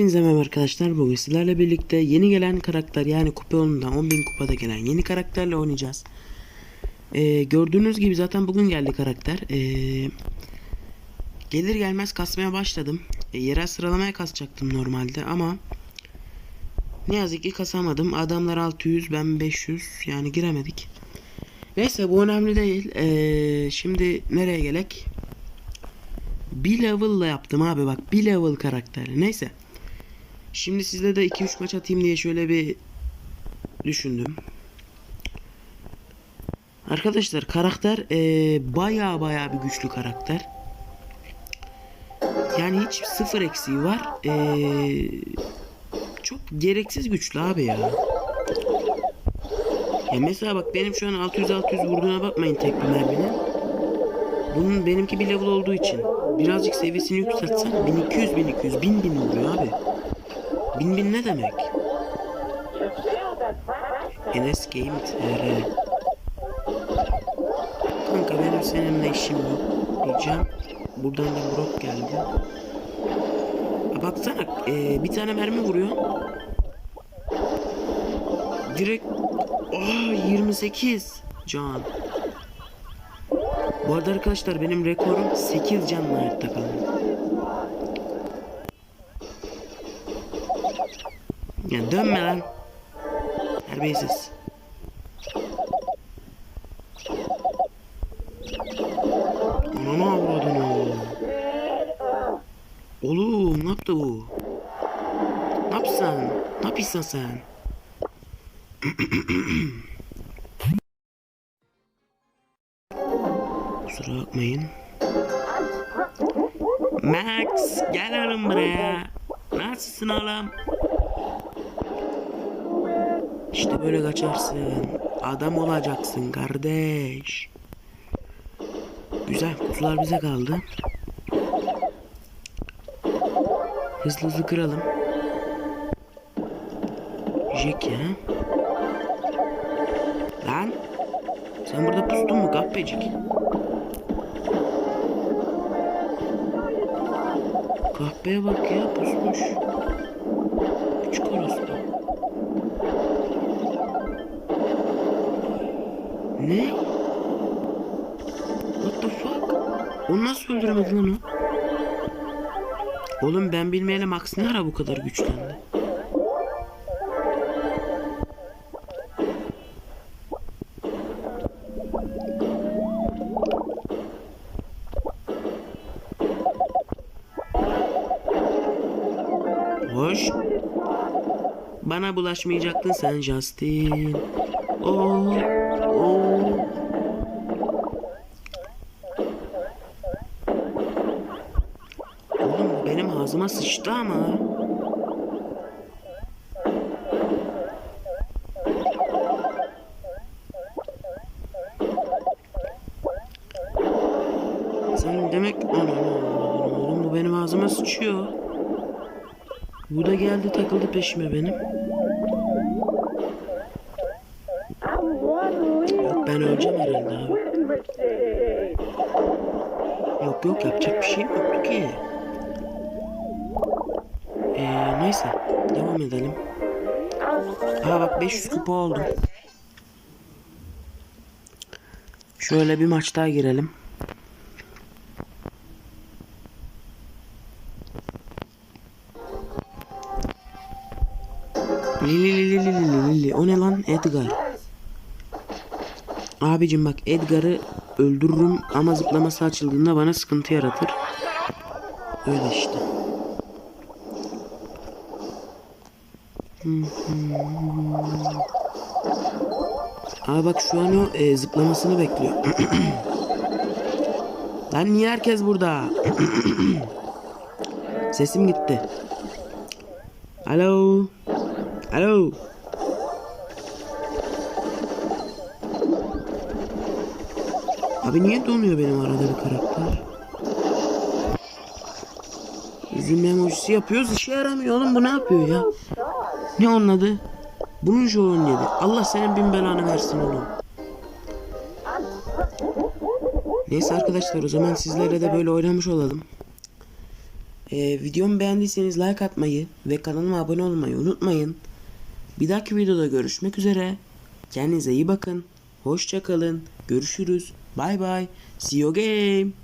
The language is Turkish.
Hepinize merhaba arkadaşlar. Bugün sizlerle birlikte yeni gelen karakter yani kupa yolunda 10.000 kupada gelen yeni karakterle oynayacağız. Ee, gördüğünüz gibi zaten bugün geldi karakter. Ee, gelir gelmez kasmaya başladım. Ee, yerel sıralamaya kasacaktım normalde ama ne yazık ki kasamadım. Adamlar 600 ben 500 yani giremedik. Neyse bu önemli değil. Ee, şimdi nereye gelek? Bir level'la yaptım abi bak bir level karakterle. Neyse. Şimdi sizle de 2-3 maç atayım diye şöyle bir düşündüm. Arkadaşlar karakter eee baya baya bir güçlü karakter. Yani hiç sıfır eksiği var. Eee çok gereksiz güçlü abi ya. Ya mesela bak benim şu an 600-600 vurduğuna bakmayın tek bir merminin. Bunun benimki bir level olduğu için birazcık seviyesini yükseltsen 1200 1200 1000 bin vuruyor abi. Bin bin ne demek? Enes Game TR Kanka benim seninle işim yok diyeceğim. Buradan da Brock geldi. Ha, baksana e, bir tane mermi vuruyor. Direkt Aa 28 can. Bu arada arkadaşlar benim rekorum 8 canla hayatta kaldı. Ya dönme lan. Terbiyesiz. Ananı avradını. Oğlum ne yaptı bu? Ne yapsan? Ne yapıyorsun sen? Kusura bakmayın. Max gel oğlum buraya. Nasılsın oğlum? İşte böyle kaçarsın. Adam olacaksın kardeş. Güzel kutular bize kaldı. Hızlı hızlı kıralım. Jack ya. Lan. Sen burada pustun mu kahpecik? Kahpeye bak ya pusmuş. Ne? What the fuck? Onu nasıl öldüremedin lan o? Oğlum ben bilmeyeli Max ne ara bu kadar güçlendi? Hoş. Bana bulaşmayacaktın sen Justin. Oo, oo. Oğlum benim ağzıma sıçtı ama. Sen demek oğlum bu benim ağzıma sıçıyor. Bu da geldi takıldı peşime benim. Yok ben öleceğim herhalde. Yok yok yapacak bir şey yoktu ki. Ee, neyse devam edelim. Aa bak 500 kupa oldu. Şöyle bir maç daha girelim. Lili lili lili lili. O ne lan Edgar? Abicim bak Edgar'ı öldürürüm ama zıplaması açıldığında bana sıkıntı yaratır. Öyle işte. Abi bak şu an o e, zıplamasını bekliyor. Lan niye herkes burada? Sesim gitti. Alo. Alo. Abi niye donuyor benim arada bir karakter? Üzülme emojisi yapıyoruz işe yaramıyor oğlum bu ne yapıyor ya? Ne onun adı? Bunun şu dedi. Allah senin bin belanı versin oğlum. Neyse arkadaşlar o zaman sizlere de böyle oynamış olalım. Ee, videomu beğendiyseniz like atmayı ve kanalıma abone olmayı unutmayın. Bir dahaki videoda görüşmek üzere. Kendinize iyi bakın. Hoşça kalın. Görüşürüz. Bye bye. See you game.